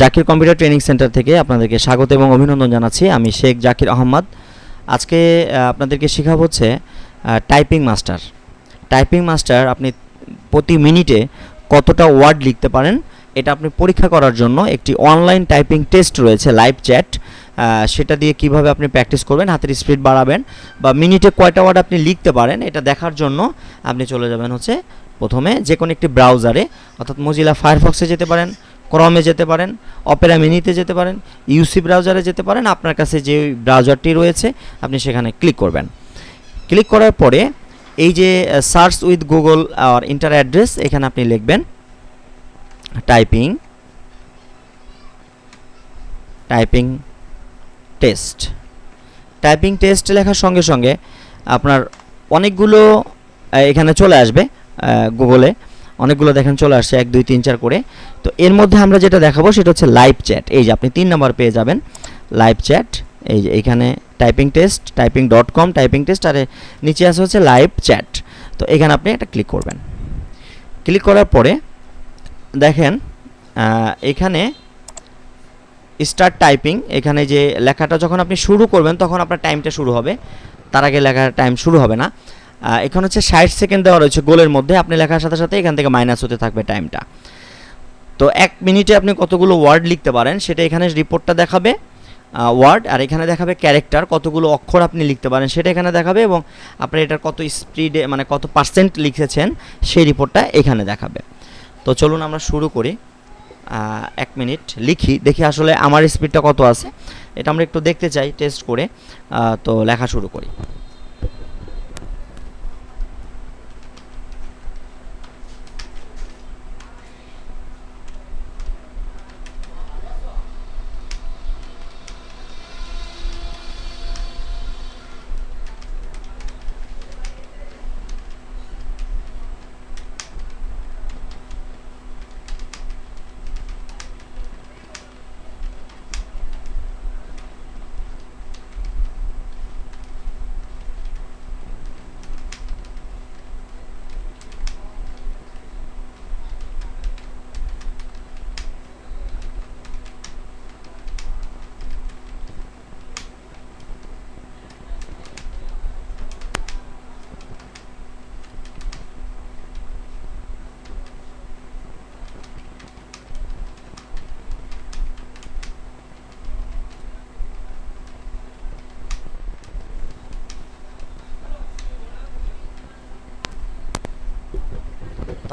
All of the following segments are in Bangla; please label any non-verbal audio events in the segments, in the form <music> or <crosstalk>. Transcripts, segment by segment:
জাকির কম্পিউটার ট্রেনিং সেন্টার থেকে আপনাদেরকে স্বাগত এবং অভিনন্দন জানাচ্ছি। আমি শেখ জাকির আহমদ। আজকে আপনাদেরকে শেখাবো হচ্ছে টাইপিং মাস্টার টাইপিং মাস্টার আপনি প্রতি মিনিটে কতটা ওয়ার্ড লিখতে পারেন, এটা আপনি পরীক্ষা করার জন্য একটি অনলাইন টাইপিং টেস্ট রয়েছে লাইভ চ্যাট সেটা দিয়ে কীভাবে আপনি প্র্যাকটিস করবেন, হাতের স্পিড বাড়াবেন, বা মিনিটে কয়টা ওয়ার্ড আপনি লিখতে পারেন, এটা দেখার জন্য আপনি চলে যাবেন হচ্ছে, প্রথমে যে কোনো একটি ব্রাউজারে অর্থাৎ মজিলা ফায়ারফক্সে যেতে পারেন ক্রমে যেতে পারেন অপেরা মিনিতে যেতে পারেন ইউসি ব্রাউজারে যেতে পারেন, আপনার কাছে যে ব্রাউজারটি রয়েছে, আপনি সেখানে ক্লিক করবেন। ক্লিক করার পরে এই যে সার্চ উইথ গুগল আর ইন্টার অ্যাড্রেস এখানে আপনি লিখবেন typing typing test typing test লেখার সঙ্গে সঙ্গে আপনার অনেকগুলো এখানে চলে আসবে গুগলে অনেকগুলো দেখেন চলে আসছে, এক, দুই, তিন, চার করে। তো এর মধ্যে আমরা যেটা দেখাবো সেটা হচ্ছে লাইভ চ্যাট এই যে আপনি তিন নাম্বার পেয়ে যাবেন লাইভ চ্যাট এই যে এখানে typing test typing dot com typing test আর নিচে আছে হচ্ছে লাইভ চ্যাট তো এখানে আপনি একটা ক্লিক করবেন। ক্লিক করার পরে দেখেন এখানে স্টার্ট টাইপিং এখানে যে লেখাটা যখন আপনি শুরু করবেন, তখন আপনার টাইমটা শুরু হবে। তার আগে লেখার টাইম শুরু হবে না। এখানে হচ্ছে ষাট সেকেন্ড দেওয়া রয়েছে গোলের মধ্যে। আপনি লেখার সাথে সাথে এখান থেকে মাইনাস হতে থাকবে টাইমটা তো এক মিনিটে আপনি কতগুলো ওয়ার্ড লিখতে পারেন, সেটা এখানে রিপোর্টটা দেখাবে ওয়ার্ড আর এখানে দেখাবে ক্যারেক্টার কতগুলো অক্ষর আপনি লিখতে পারেন, সেটা এখানে দেখাবে এবং আপনি এটার কত স্পিডে মানে কত পার্সেন্ট লিখেছেন, সেই রিপোর্টটা এখানে দেখাবে। তো চলুন আমরা শুরু করি। এক মিনিট লিখি, দেখি আসলে আমার স্পিডটা কত আছে। এটা আমরা একটু দেখতে চাই টেস্ট করে তো লেখা শুরু করি।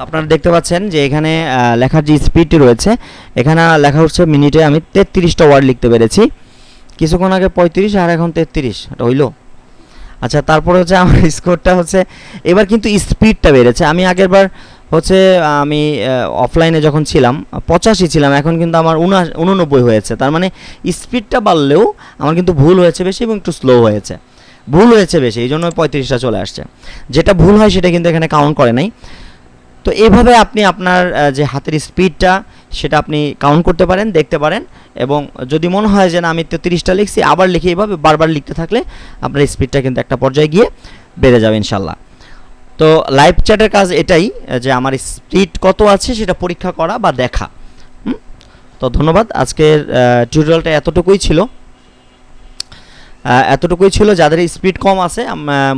আপনারা দেখতে পাচ্ছেন যে এখানে লেখার যে স্পিডটি রয়েছে, এখানে লেখা হচ্ছে মিনিটে আমি তেত্রিশটা ওয়ার্ড লিখতে পেরেছি। কিছুক্ষণ আগে পঁয়ত্রিশ, আর এখন তেত্রিশ। এটা হইল? আচ্ছা তারপরে হচ্ছে আমার <laughs> স্কোরটা হচ্ছে, এবার কিন্তু স্পিডটা বেড়েছে। আমি আগের বার হচ্ছে, আমি অফলাইনে যখন ছিলাম, পঁচাশি ছিলাম, এখন কিন্তু আমার উনা উননব্বই হয়েছে। তার মানে স্পিডটা বাড়লেও আমার কিন্তু ভুল হয়েছে বেশি এবং একটু স্লো হয়েছে। ভুল হয়েছে বেশি এই জন্য পঁয়ত্রিশটা চলে আসছে। যেটা ভুল হয় সেটা কিন্তু এখানে কাউন্ট করে নাই। তো এভাবে আপনি আপনার যে হাতের স্পিডটা, সেটা আপনি কাউন্ট করতে পারেন, দেখতে পারেন এবং যদি মনে হয় যে না, আমি তো তিরিশটা লিখছি, আবার লিখে এইভাবে বারবার লিখতে থাকলে আপনার স্পিডটা কিন্তু একটা পর্যায়ে গিয়ে বেড়ে যাবে ইনশাল্লাহ তো লাইভ চ্যাটের কাজ এটাই, যে আমার স্পিড কত আছে সেটা পরীক্ষা করা বা দেখা? তো ধন্যবাদ। আজকের টিউটোরিয়ালটা এতটুকুই ছিল। এতটুকুই ছিল। যাদের স্পিড কম আছে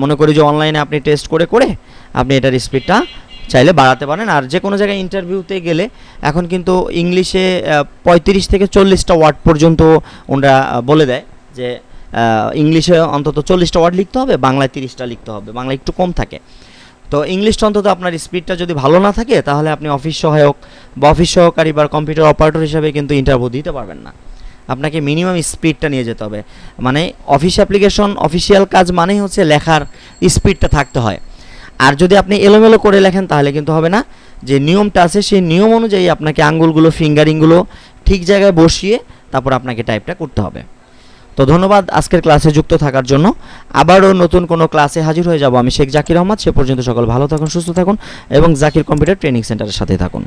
মনে করি যে অনলাইনে আপনি টেস্ট করে করে আপনি এটার স্পিডটা চাইলে বাড়াতে পারেন। আর যে কোনো জায়গায় ইন্টারভিউতে গেলে এখন কিন্তু ইংলিশে পঁয়ত্রিশ থেকে চল্লিশটা ওয়ার্ড পর্যন্ত ওনারা বলে দেয় যে ইংলিশে অন্তত চল্লিশটা ওয়ার্ড লিখতে হবে, বাংলায় তিরিশটা লিখতে হবে বাংলা একটু কম থাকে। তো ইংলিশটা অন্তত আপনার স্পিডটা যদি ভালো না থাকে, তাহলে আপনি অফিস সহায়ক বা অফিস সহকারী বা কম্পিউটার অপারেটর হিসাবে কিন্তু ইন্টারভিউ দিতে পারবেন না। আপনাকে মিনিমাম স্পিডটা নিয়ে যেতে হবে। মানে অফিস অ্যাপ্লিকেশন অফিসিয়াল কাজ মানেই হচ্ছে লেখার স্পিডটা থাকতে হয়। আর যদি আপনি এলোমেলো করে লেখেন, তাহলে কিন্তু হবে না। যে নিয়মটা আছে, সেই নিয়ম অনুযায়ী আপনাকে আঙ্গুলগুলো, ফিঙ্গারিংগুলো ঠিক জায়গায় বসিয়ে তারপর আপনাকে টাইপটা করতে হবে। তো ধন্যবাদ আজকের ক্লাসে যুক্ত থাকার জন্য। আবারও নতুন কোনো ক্লাসে হাজির হয়ে যাব আমি শেখ জাকির আহমদ। সে পর্যন্ত সকল ভালো থাকুন, সুস্থ থাকুন এবং জাকির কম্পিউটার ট্রেনিং সেন্টারের সাথে থাকুন।